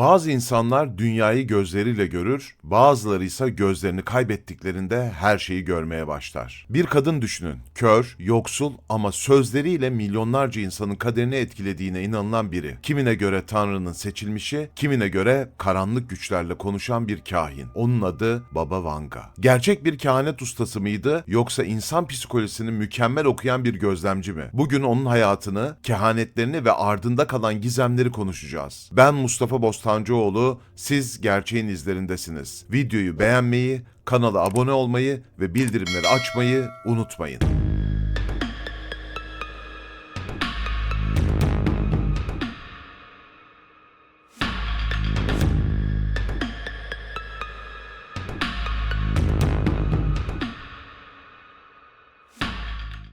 Bazı insanlar dünyayı gözleriyle görür, bazıları ise gözlerini kaybettiklerinde her şeyi görmeye başlar. Bir kadın düşünün, kör, yoksul ama sözleriyle milyonlarca insanın kaderini etkilediğine inanılan biri. Kimine göre Tanrı'nın seçilmişi, kimine göre karanlık güçlerle konuşan bir kahin. Onun adı Baba Vanga. Gerçek bir kehanet ustası mıydı yoksa insan psikolojisini mükemmel okuyan bir gözlemci mi? Bugün onun hayatını, kehanetlerini ve ardında kalan gizemleri konuşacağız. Ben Mustafa Bostancıoğlu, siz gerçeğin izlerindesiniz. Videoyu beğenmeyi, kanala abone olmayı ve bildirimleri açmayı unutmayın.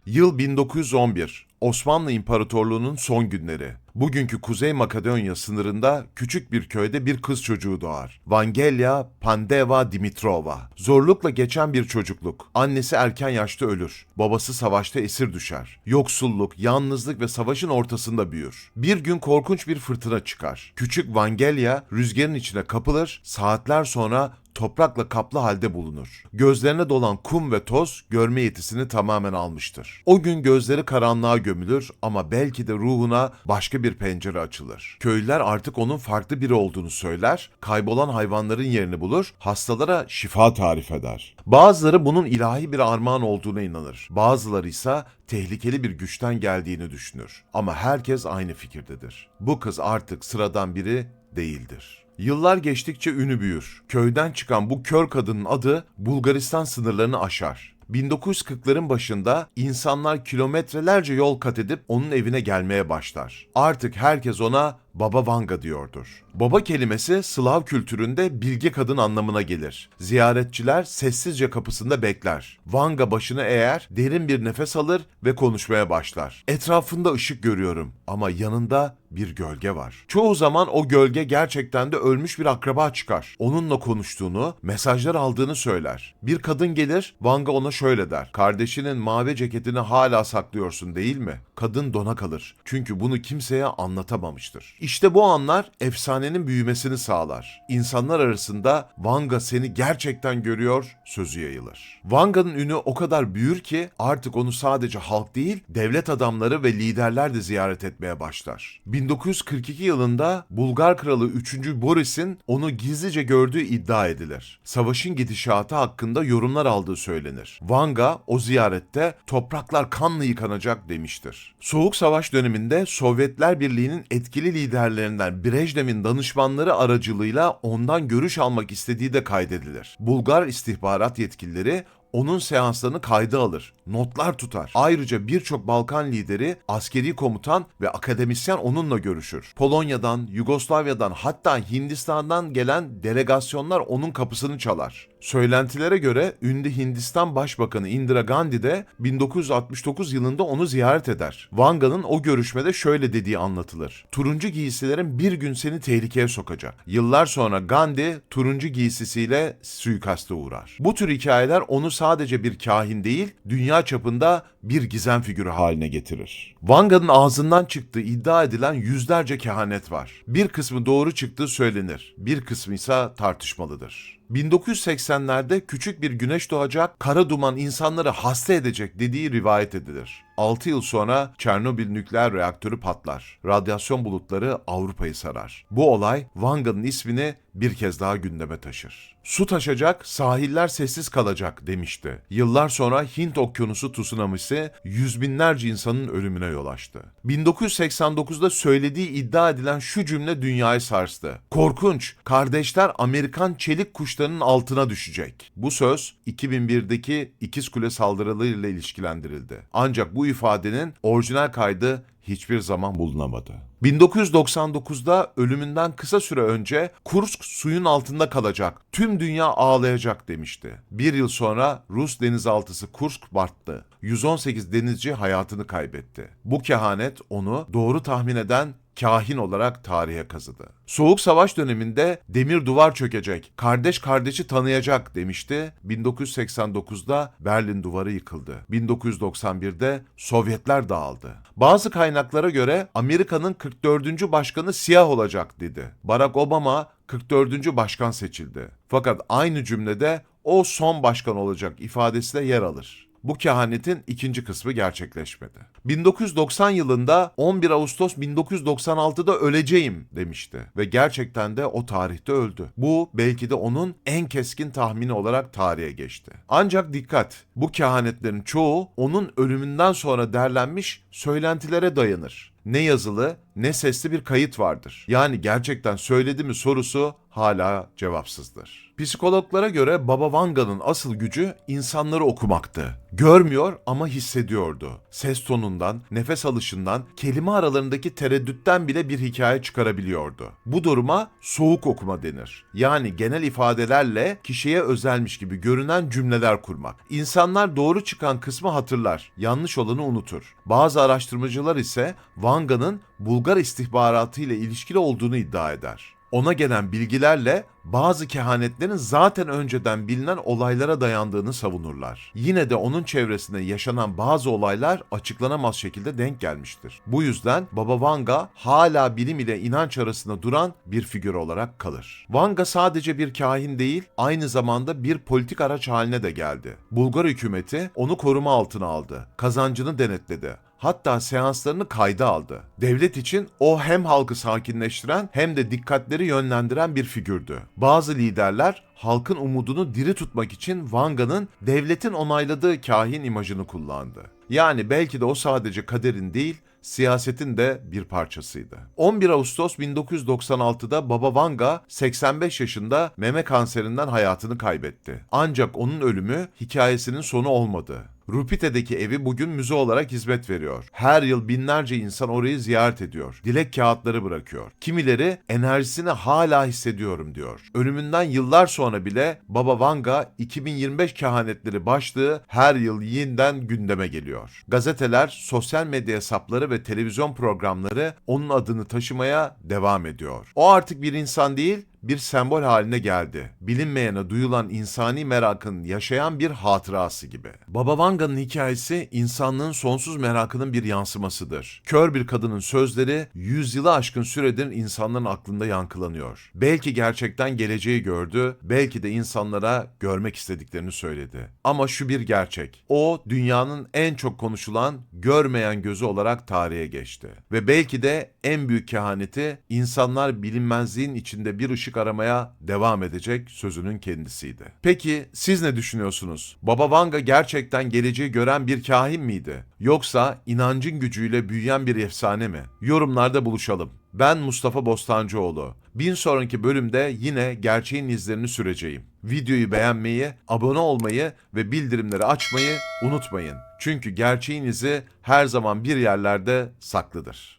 Yıl 1911. Osmanlı İmparatorluğu'nun son günleri. Bugünkü Kuzey Makedonya sınırında küçük bir köyde bir kız çocuğu doğar. Vangelia Pandeva Dimitrova. Zorlukla geçen bir çocukluk. Annesi erken yaşta ölür. Babası savaşta esir düşer. Yoksulluk, yalnızlık ve savaşın ortasında büyür. Bir gün korkunç bir fırtına çıkar. Küçük Vangelia rüzgarın içine kapılır, saatler sonra toprakla kaplı halde bulunur. Gözlerine dolan kum ve toz görme yetisini tamamen almıştır. O gün gözleri karanlığa gömülür ama belki de ruhuna başka bir pencere açılır. Köylüler artık onun farklı biri olduğunu söyler, kaybolan hayvanların yerini bulur, hastalara şifa tarif eder. Bazıları bunun ilahi bir armağan olduğuna inanır. Bazıları ise tehlikeli bir güçten geldiğini düşünür. Ama herkes aynı fikirdedir. Bu kız artık sıradan biri değildir. Yıllar geçtikçe ünü büyür. Köyden çıkan bu kör kadının adı Bulgaristan sınırlarını aşar. 1940'ların başında insanlar kilometrelerce yol kat edip onun evine gelmeye başlar. Artık herkes ona Baba Vanga diyordur. Baba kelimesi Slav kültüründe bilge kadın anlamına gelir. Ziyaretçiler sessizce kapısında bekler. Vanga başını eğer, derin bir nefes alır ve konuşmaya başlar. Etrafında ışık görüyorum ama yanında bir gölge var. Çoğu zaman o gölge gerçekten de ölmüş bir akraba çıkar. Onunla konuştuğunu, mesajlar aldığını söyler. Bir kadın gelir, Vanga ona şöyle der. Kardeşinin mavi ceketini hala saklıyorsun değil mi? Kadın dona kalır. Çünkü bunu kimseye anlatamamıştır. İşte bu anlar efsanenin büyümesini sağlar. İnsanlar arasında Vanga seni gerçekten görüyor sözü yayılır. Vanga'nın ünü o kadar büyür ki artık onu sadece halk değil, devlet adamları ve liderler de ziyaret etmeye başlar. 1942 yılında Bulgar kralı 3. Boris'in onu gizlice gördüğü iddia edilir. Savaşın gidişatı hakkında yorumlar aldığı söylenir. Vanga o ziyarette topraklar kanla yıkanacak demiştir. Soğuk Savaş döneminde Sovyetler Birliği'nin etkili liderlerinden Brejnev'in danışmanları aracılığıyla ondan görüş almak istediği de kaydedilir. Bulgar istihbarat yetkilileri onun seanslarını kayda alır, notlar tutar. Ayrıca birçok Balkan lideri, askeri komutan ve akademisyen onunla görüşür. Polonya'dan, Yugoslavya'dan hatta Hindistan'dan gelen delegasyonlar onun kapısını çalar. Söylentilere göre ünlü Hindistan Başbakanı Indira Gandhi de 1969 yılında onu ziyaret eder. Vanga'nın o görüşmede şöyle dediği anlatılır. Turuncu giysilerin bir gün seni tehlikeye sokacak. Yıllar sonra Gandhi turuncu giysisiyle suikaste uğrar. Bu tür hikayeler onu sadece bir kahin değil, dünya çapında bir gizem figürü haline getirir. Vanga'nın ağzından çıktığı iddia edilen yüzlerce kehanet var. Bir kısmı doğru çıktığı söylenir, bir kısmı ise tartışmalıdır. 1980'lerde küçük bir güneş doğacak, kara duman insanları hasta edecek dediği rivayet edilir. 6 yıl sonra Çernobil nükleer reaktörü patlar. Radyasyon bulutları Avrupa'yı sarar. Bu olay Vanga'nın ismini bir kez daha gündeme taşır. Su taşacak, sahiller sessiz kalacak demişti. Yıllar sonra Hint Okyanusu tsunamisi yüz binlerce insanın ölümüne yol açtı. 1989'da söylediği iddia edilen şu cümle dünyayı sarstı. Korkunç, kardeşler Amerikan çelik kuşlarının altına düşecek. Bu söz 2001'deki İkiz Kule saldırılarıyla ilişkilendirildi. Ancak bu ifadenin orijinal kaydı hiçbir zaman bulunamadı. 1999'da ölümünden kısa süre önce Kursk suyun altında kalacak, tüm dünya ağlayacak demişti. Bir yıl sonra Rus denizaltısı Kursk battı. 118 denizci hayatını kaybetti. Bu kehanet onu doğru tahmin eden kahin olarak tarihe kazıdı. Soğuk Savaş döneminde demir duvar çökecek, kardeş kardeşi tanıyacak demişti. 1989'da Berlin duvarı yıkıldı. 1991'de Sovyetler dağıldı. Bazı kaynaklara göre Amerika'nın 44. başkanı siyah olacak dedi. Barack Obama 44. başkan seçildi. Fakat aynı cümlede o son başkan olacak ifadesi de yer alır. Bu kehanetin ikinci kısmı gerçekleşmedi. 1990 yılında 11 Ağustos 1996'da öleceğim demişti ve gerçekten de o tarihte öldü. Bu belki de onun en keskin tahmini olarak tarihe geçti. Ancak dikkat, bu kehanetlerin çoğu onun ölümünden sonra derlenmiş söylentilere dayanır ne yazılı ne sesli bir kayıt vardır. Yani gerçekten söyledi mi sorusu hala cevapsızdır. Psikologlara göre Baba Vanga'nın asıl gücü insanları okumaktı. Görmüyor ama hissediyordu. Ses tonundan, nefes alışından, kelime aralarındaki tereddütten bile bir hikaye çıkarabiliyordu. Bu duruma soğuk okuma denir. Yani genel ifadelerle kişiye özelmiş gibi görünen cümleler kurmak. İnsanlar doğru çıkan kısmı hatırlar, yanlış olanı unutur. Bazı araştırmacılar ise Vanga'nın Bulgar istihbaratı ile ilişkili olduğunu iddia eder. Ona gelen bilgilerle bazı kehanetlerin zaten önceden bilinen olaylara dayandığını savunurlar. Yine de onun çevresinde yaşanan bazı olaylar açıklanamaz şekilde denk gelmiştir. Bu yüzden Baba Vanga hala bilim ile inanç arasında duran bir figür olarak kalır. Vanga sadece bir kahin değil, aynı zamanda bir politik araç haline de geldi. Bulgar hükümeti onu koruma altına aldı, kazancını denetledi hatta seanslarını kayda aldı. Devlet için o hem halkı sakinleştiren hem de dikkatleri yönlendiren bir figürdü. Bazı liderler halkın umudunu diri tutmak için Vanga'nın devletin onayladığı kahin imajını kullandı. Yani belki de o sadece kaderin değil, siyasetin de bir parçasıydı. 11 Ağustos 1996'da Baba Vanga 85 yaşında meme kanserinden hayatını kaybetti. Ancak onun ölümü hikayesinin sonu olmadı. Rupite'deki evi bugün müze olarak hizmet veriyor. Her yıl binlerce insan orayı ziyaret ediyor. Dilek kağıtları bırakıyor. Kimileri enerjisini hala hissediyorum diyor. Ölümünden yıllar sonra bile Baba Vanga 2025 kehanetleri başlığı her yıl yeniden gündeme geliyor. Gazeteler, sosyal medya hesapları ve televizyon programları onun adını taşımaya devam ediyor. O artık bir insan değil, bir sembol haline geldi. Bilinmeyene duyulan insani merakın yaşayan bir hatırası gibi. Baba Vanga'nın hikayesi insanlığın sonsuz merakının bir yansımasıdır. Kör bir kadının sözleri yüzyılı aşkın süredir insanların aklında yankılanıyor. Belki gerçekten geleceği gördü, belki de insanlara görmek istediklerini söyledi. Ama şu bir gerçek. O dünyanın en çok konuşulan görmeyen gözü olarak tarihe geçti. Ve belki de en büyük kehaneti insanlar bilinmezliğin içinde bir ışık aramaya devam edecek sözünün kendisiydi. Peki siz ne düşünüyorsunuz? Baba Vanga gerçekten geleceği gören bir kahin miydi? Yoksa inancın gücüyle büyüyen bir efsane mi? Yorumlarda buluşalım. Ben Mustafa Bostancıoğlu. Bir sonraki bölümde yine gerçeğin izlerini süreceğim. Videoyu beğenmeyi, abone olmayı ve bildirimleri açmayı unutmayın. Çünkü gerçeğin izi her zaman bir yerlerde saklıdır.